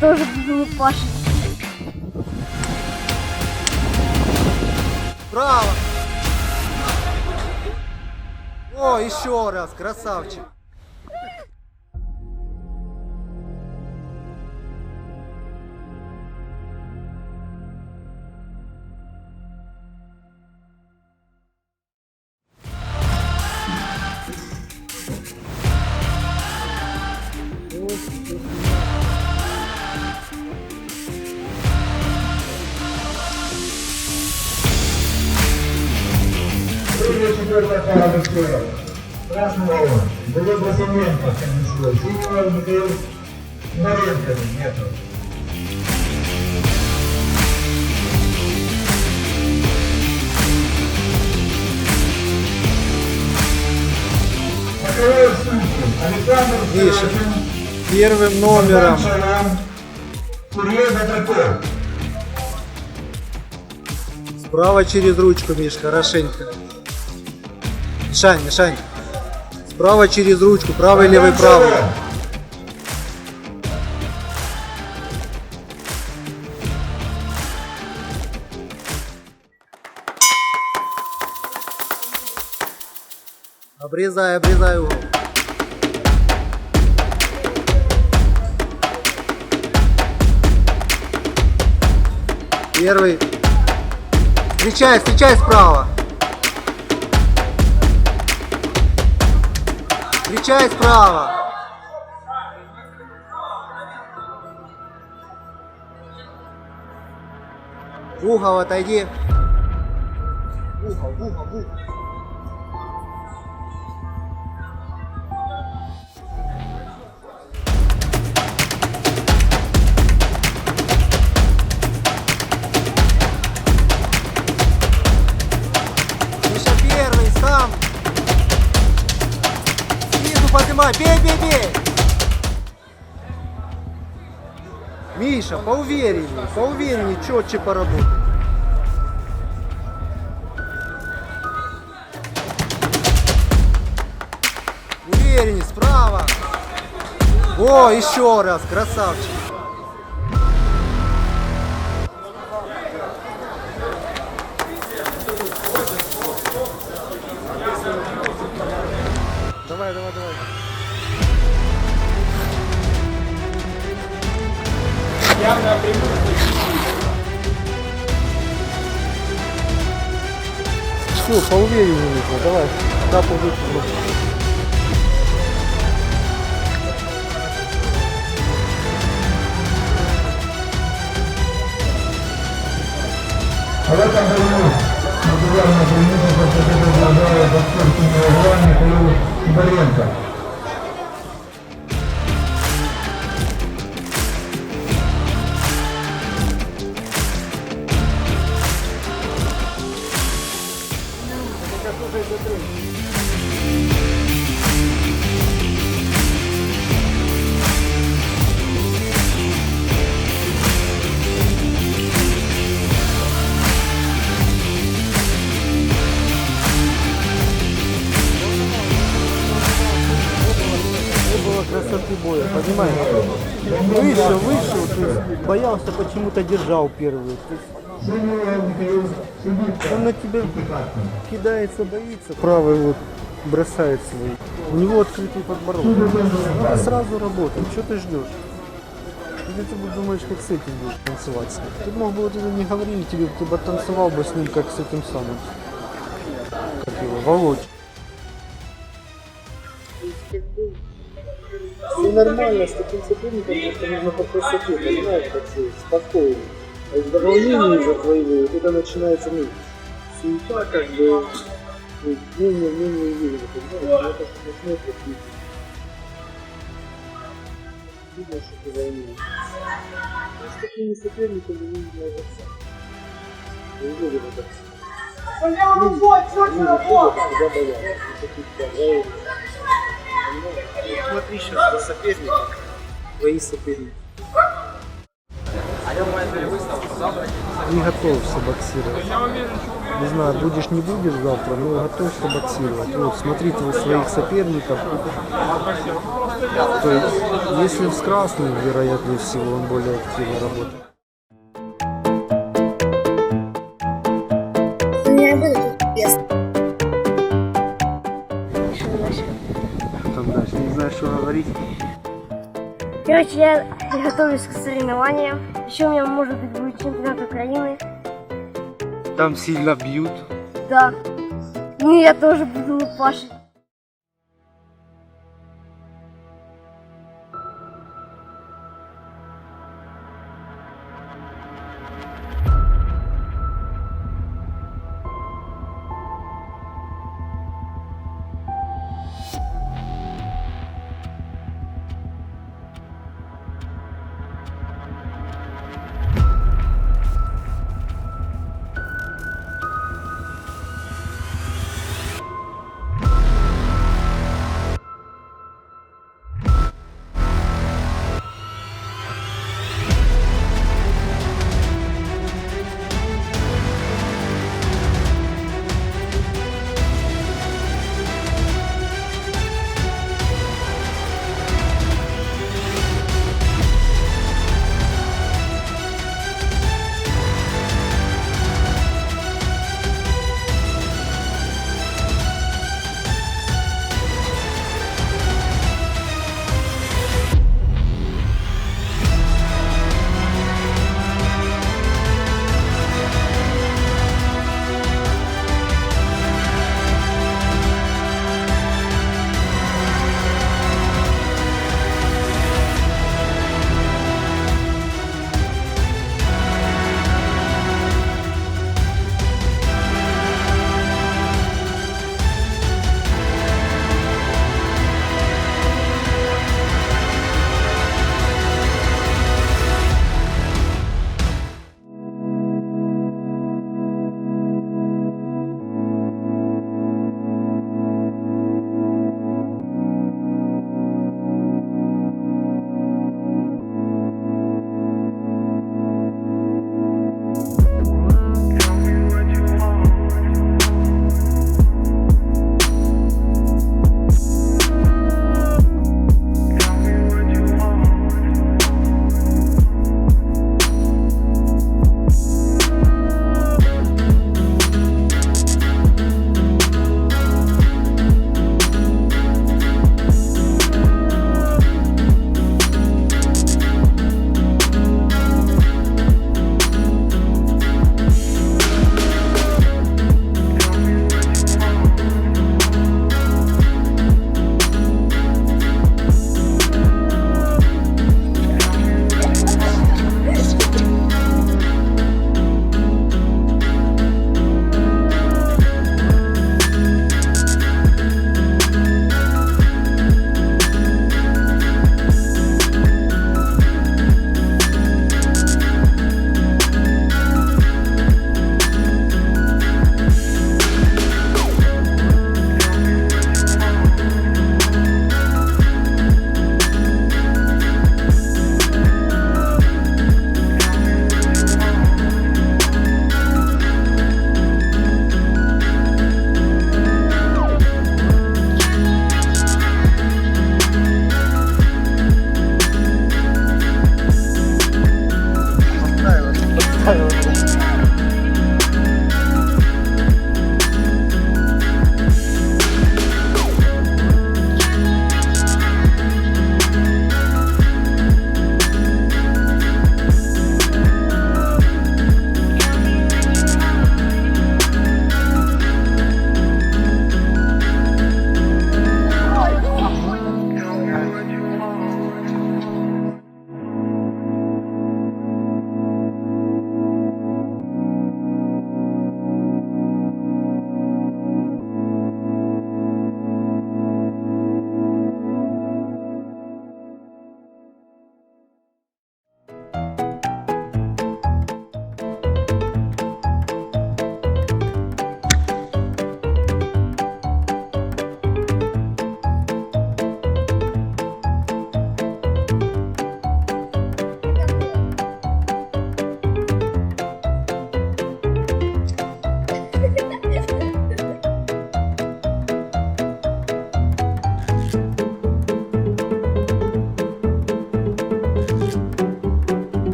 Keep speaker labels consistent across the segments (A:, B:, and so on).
A: Тоже буду Паша.
B: Право. О, еще раз, красавчик.
C: Синего Маренко, нету. Александр
B: Миша. Первым номером.
C: Курьер.
B: Справа через ручку, Миш, хорошенько. Мишань, Мишань. Справа через ручку, правый, левый, правый. Обрезай, обрезай угол. Первый. Встречай, встречай справа. Встречай справа. В угол отойди. В угол, в угол, в угол. Поднимай, бей, бей, бей. Миша, поувереннее, поувереннее, четче поработай. Увереннее, справа. О, еще раз, красавчик. Все, поувереннее нужно, давай. Капу.
C: А в этом бою натурально преимущество победы боксер синего угла Михаил Сидоренко.
D: Боялся, почему-то держал
C: Сидоренко.
D: он на тебя кидается, боится. Правый вот бросает свой. У него открытый подбородок. Надо сразу работать. Что ты ждешь? Или ты думаешь, как с этим будешь танцевать с ним? Ты мог бы вот это не говорить, тебе ты бы танцевал бы с ним, как с этим самым. Как его, Володь.
E: Все нормально, с таким соперником просто нужно по красоте, понимаешь, как все, спокойно. А из из-за твоего, вот это начинается, ну, суета, как бы, ну, менее, менее уверенно, понимаешь, это что смотрят люди. Видно, что ты волнуешься. Ну, с такими соперниками нужно играться. Не уверен это все. Они не ходят, тебя боятся, таких Смотри сейчас на соперника, твои соперники.
B: Не готовься боксировать. Не знаю, будешь, не будешь завтра, но готовься боксировать. Вот, смотри твоих своих соперников. То есть, если с красным, вероятнее всего, он более активно работает. Говорить.
A: Короче, я готовлюсь к соревнованиям. Еще у меня, может быть, будет чемпионат Украины.
B: Там сильно бьют.
A: Да. Ну, я тоже буду лупашить.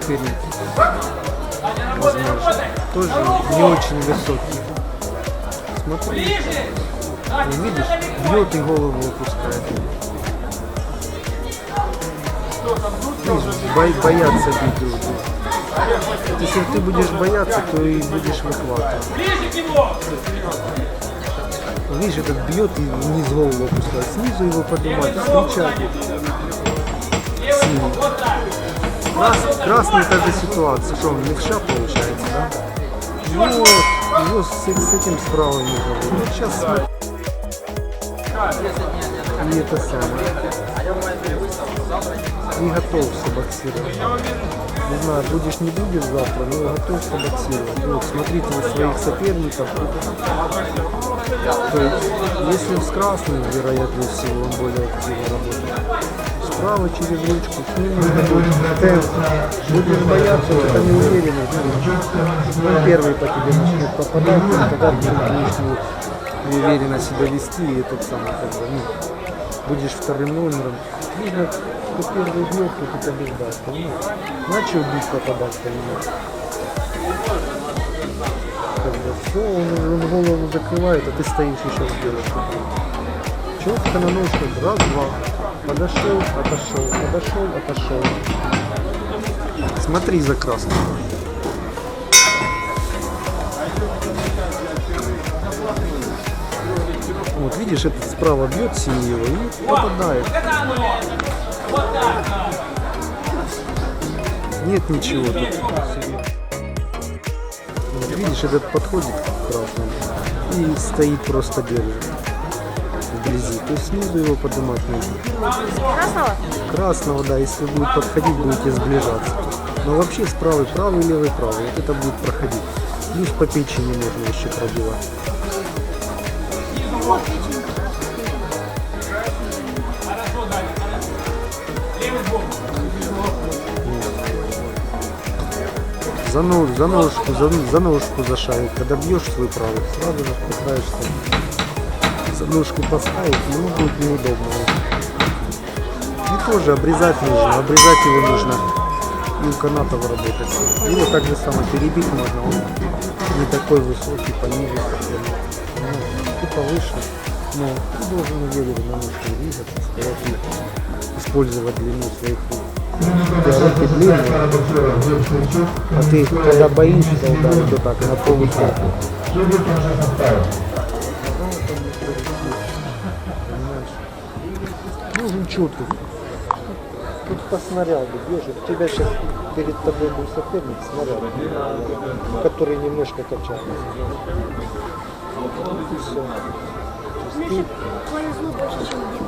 B: Твои соперники, возможно, тоже не очень высокие. Смотри, ну, видишь, бьет и голову опускает. Видишь, бо- боятся бить друг друга. Если ты будешь бояться, то и будешь выхватывать. Видишь, этот бьет и вниз голову опускает. Снизу его поднимать, встречать. Синий. Крас- красный та же ситуация. Что, он левша получается, да? Вот, его с, с этим справа не было. Вот сейчас. И это самое. Не готовься боксировать. Не знаю, будешь не будешь завтра, но готовься боксировать. Вот, смотри на своих соперников. То есть, если с красным, вероятнее всего, он более активно работает. Справа через ручку, темп. Будешь бояться, это неуверенность. Ну, он первый по тебе начнет попадать, тогда ты не- неуверенно себя вести, и этот самый, как бы, ну, будешь вторым номером. Нужно, кто первый бьет, кто ты побеждаешь, понимаешь? Начал бить, попадать, понимаешь? Как бы все, он, он голову закрывает, а ты стоишь еще сделаешь. Четко на ножках, раз, два. Подошел, отошел, подошел, отошел. Смотри за красным. Вот видишь, этот справа бьет синего и попадает. Нет ничего тут. Вот видишь, этот подходит к красному и стоит просто держит вблизи. То есть снизу его поднимать нужно.
A: Красного?
B: Красного, да, если будет подходить, будете сближаться. Но вообще с правой, правый, левый, правый. Вот это будет проходить. Плюс по печени можно еще пробивать. За, нож, за ножку, за, за ножку за шарик. Когда бьешь свой правый, сразу же пытаешься за ножку поставить, ему будет неудобно. И тоже обрезать нужно, обрезать его нужно. И у канатов работать. Его так же само перебить можно, он не такой высокий, пониже. Ну, и повыше. Но ты должен уверенно ножку двигаться, и использовать длину своих рук. Руки длинные, а ты когда боишься ударить вот так на полусе, Нужен четкий. Тут по снаряду вот у тебя сейчас перед тобой был соперник, снаряд, который немножко качается. И все.
A: Значит, повезло больше, чем мне.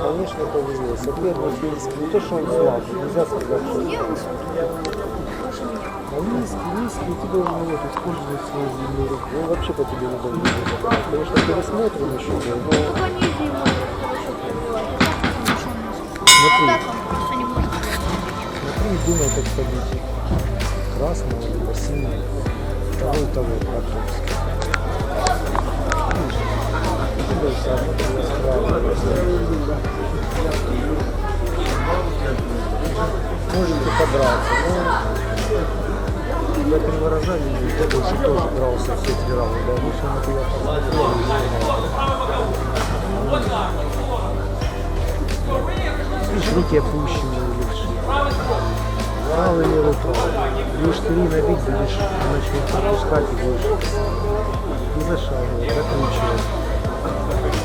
B: Конечно, повезло. Соперник низкий. Не то, что он слабый, нельзя сказать, что
A: Мне он
B: а низкий, низкий, ты должен вот, использовать свою руку. Он вообще по тебе не попадать. Конечно, пересмотрим еще, но смотри,
A: А так он просто не может.
B: смотри и думай, как победить. Красного либо синего. Того и того практически. Можете подраться, но для приворожания я больше тоже дрался все три раунда. Вышел на. Видишь, руки опущенные левшие. Правый, левый, правый. Будешь три набить, будешь начнешь опускать и будешь не зашагивать, закручивать.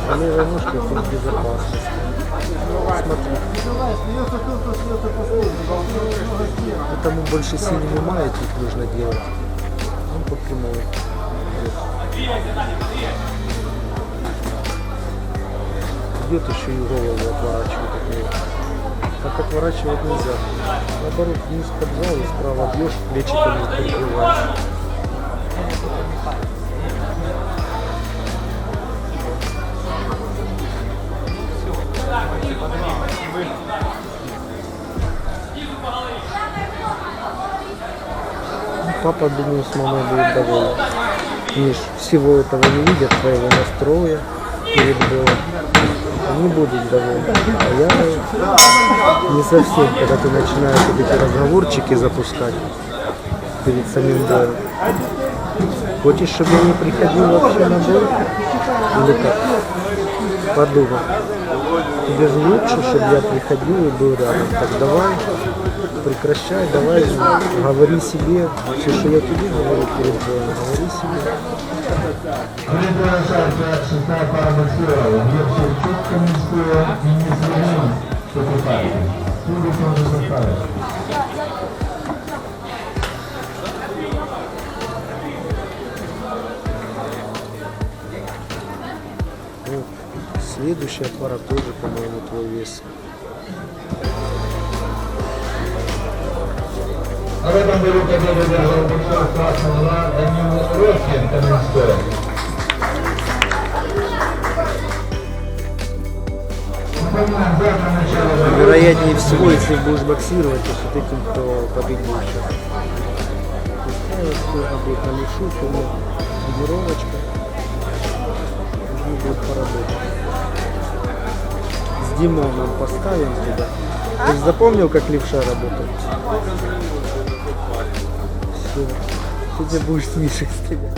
B: А левой ножкой тут безопасность. Смотри. Этому больше синему маятник нужно делать. Он по прямой. Идет еще и голову отворачивает. Так отворачивать нельзя. Наоборот, вниз поджал и справа бьешь, плечиками прикрываешь. Папа, думаю, с мамой будет доволен. Ж всего этого не видят, твоего настроя перед боем. Они будут довольны. А я не совсем, когда ты начинаешь вот эти разговорчики запускать перед самим боем. Хочешь, чтобы я не приходил вообще на бой? Или как? Подумай. Тебе же лучше, чтобы я приходил и был рядом. Так давай, прекращай, давай, говори себе, все, что я тебе говорю перед боем, говори себе.
C: Приглашается шестая пара боксеров. Глеб Шевчук, Каменская и Несвинин, Сокупаев. Судит он Сокупаев.
B: Ну, следующая пара тоже, по-моему, твой вес.
C: А в этом году победу одержал боксер красного Данил Роскин, Каменская.
B: Вероятнее всего, если будешь боксировать, то с этим, кто сейчас. Устраивать сложно будет на лешу, то тренировочка. Нужно будет поработать. С Димоном поставим туда. Ты же запомнил, как левша работает? Все. Сегодня будешь с Мишей стрелять.